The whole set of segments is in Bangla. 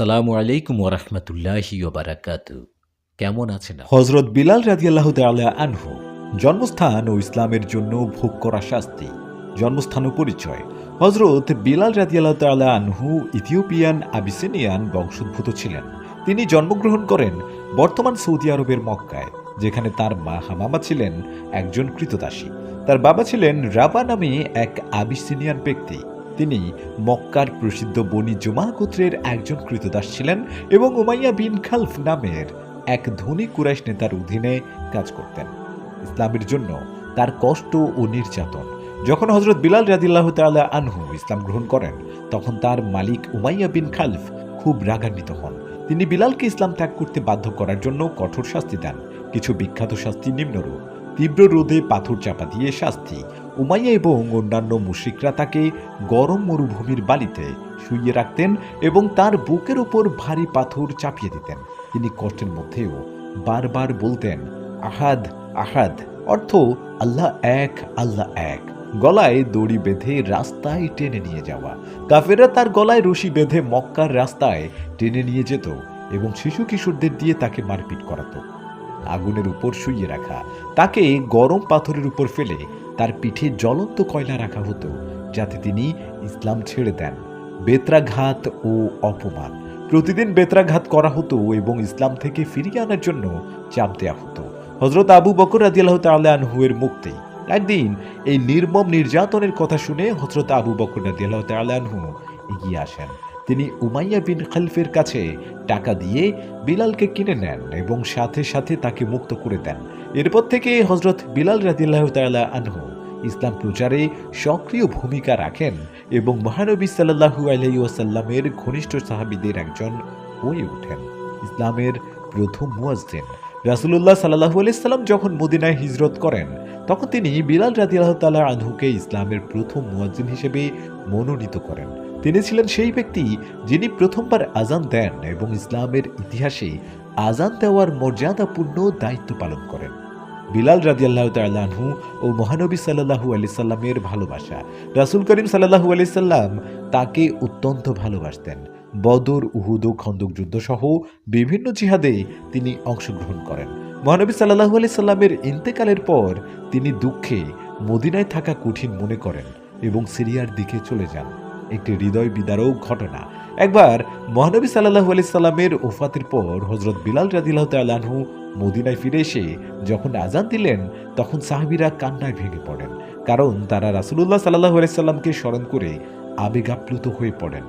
আসসালামু আলাইকুম ওরহমতুল্লাহি ওবারাকাত কেমন আছেন হজরত বিলাল রাদিয়াল্লাহ তাআলা আনহু, জন্মস্থান ও ইসলামের জন্য ভোগ করা শাস্তি, জন্মস্থান ও পরিচয়। হজরত বিলাল রাদিয়াল্লাহ তাআলা আনহু ইথিওপিয়ান আবিসিনিয়ান বংশোদ্ভূত ছিলেন। তিনি জন্মগ্রহণ করেন বর্তমান সৌদি আরবের মক্কায়, যেখানে তার মা হামামা ছিলেন একজন কৃতদাসী। তার বাবা ছিলেন রাবা নামে এক আবিসিনিয়ান ব্যক্তি। তিনি মক্কার প্রসিদ্ধ বনি জুমা গোত্রের একজন কৃতদাস ছিলেন এবং উমাইয়া বিন খালফ নামের এক ধনী কুরাইশ নেতার অধীনে কাজ করতেন। ইসলামের জন্য তার কষ্ট ও নির্যাতন, যখন হজরত বিলাল রাদিল্লাহ তাআলা আনহু ইসলাম গ্রহণ করেন, তখন তার মালিক উমাইয়া বিন খালফ খুব রাগান্বিত হন। তিনি বিলালকে ইসলাম ত্যাগ করতে বাধ্য করার জন্য কঠোর শাস্তি দেন। কিছু বিখ্যাত শাস্তি নিম্নরূপ, তীব্র রোদে পাথর চাপা দিয়ে শাস্তি উমাইয়া এবং অন্যান্য মুশরিকরা তাকে গরম মরুভূমির বালিতে শুইয়ে রাখতেন এবং তার বুকের উপর ভারী পাথর চাপিয়ে দিতেন। তিনি কষ্টের মধ্যেও বারবার বলতেন, আহাদ আহাদ। অর্থ, আল্লাহ এক আল্লাহ এক। গলায় দড়ি বেঁধে রাস্তায় টেনে নিয়ে যাওয়া। কাফেররা তার গলায় রশি বেঁধে মক্কার রাস্তায় টেনে নিয়ে যেত এবং শিশু কিশোরদের দিয়ে তাকে মারপিট করাতো। আগুনের উপর শুইয়ে রাখা। তাকে গরম পাথরের উপর ফেলে তার পিঠে জ্বলন্ত কয়লা রাখা হতো, যাতে তিনি ইসলাম ছেড়ে দেন। বেত্রাঘাত ও অপমান। প্রতিদিন বেত্রাঘাত করা হতো এবং ইসলাম থেকে ফিরিয়ে আনার জন্য চাপ দেওয়া হতো। হজরত আবু বকর রাদিয়াল্লাহ তাআলা আনহুয়ের মুক্তি। একদিন এই নির্মম নির্যাতনের কথা শুনে হজরত আবু বকর রাদিয়াল্লাহ তাআলা আনহু এগিয়ে আসেন। তিনি উমাইয়া বিন খালফের কাছে টাকা দিয়ে বিলালকে কিনে নেন এবং সাথে সাথে তাকে মুক্ত করে দেন। এরপর থেকে হজরত বিলাল রাদিল্লাহ তাআলা আনহু ইসলাম প্রচারে সক্রিয় ভূমিকা রাখেন এবং মহানবী সাল্লাহু আলহি ওয়াসাল্লামের ঘনিষ্ঠ সাহাবিদের একজন হয়ে ওঠেন। ইসলামের প্রথম মুয়াজ্জিন রাসুলুল্লাহ সাল্লাহু আলাইসাল্লাম যখন মদিনায় হিজরত করেন, তখন তিনি বিলাল রাদিয়াল্লাহ তাআলা আনহুকে ইসলামের প্রথম মুয়াজ্জিন হিসেবে মনোনীত করেন। তিনি ছিলেন সেই ব্যক্তি যিনি প্রথমবার আজান দেন এবং ইসলামের ইতিহাসে আজান দেওয়ার মর্যাদাপূর্ণ দায়িত্ব পালন করেন। বিলাল রাদিয়াল্লাহ তাল্লাহু ও মহানবী সাল্লাহু আলি সাল্লামের ভালোবাসা। রাসুল করিম সাল্লাহু আলি সাল্লাম তাকে অত্যন্ত ভালোবাসতেন। বদর, উহুদ ও খন্দক যুদ্ধ সহ বিভিন্ন জিহাদে তিনি অংশগ্রহণ করেন। মহানবী সাল্লাহু আলি সাল্লামের ইন্তেকালের পর তিনি দুঃখে মদিনায় থাকা কঠিন মনে করেন এবং সিরিয়ার দিকে চলে যান। একটি হৃদয় বিদারক ঘটনা। একবার মহানবী সাল্লাহু আলি সাল্লামের ওফাতের পর হজরত বিলাল রাদিল্লাহ তাল্লাহু মদিনায় ফিরে এসে যখন আজান দিলেন, তখন সাহাবিরা কান্নায় ভেঙে পড়েন। কারণ তারা রাসুলুল্লাহ সাল্লাহ আলাইসাল্লামকে স্মরণ করে আবেগাপ্লুত হয়ে পড়েন।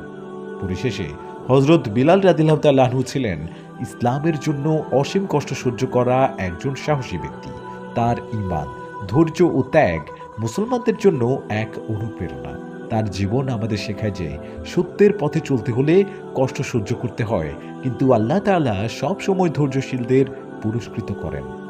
পরিশেষে হজরত বিলাল রাদিল্লাহ তাল্লাহু ছিলেন ইসলামের জন্য অসীম কষ্ট সহ্য করা একজন সাহসী ব্যক্তি। তার ইমান ধৈর্য ও ত্যাগ মুসলমানদের জন্য এক অনুপ্রেরণা। তার জীবন আমাদের শেখায় যে সত্যের পথে চলতে হলে কষ্ট সহ্য করতে হয়। কিন্তু আল্লাহ তালা সবসময় ধৈর্যশীলদের পুরস্কৃত করেন।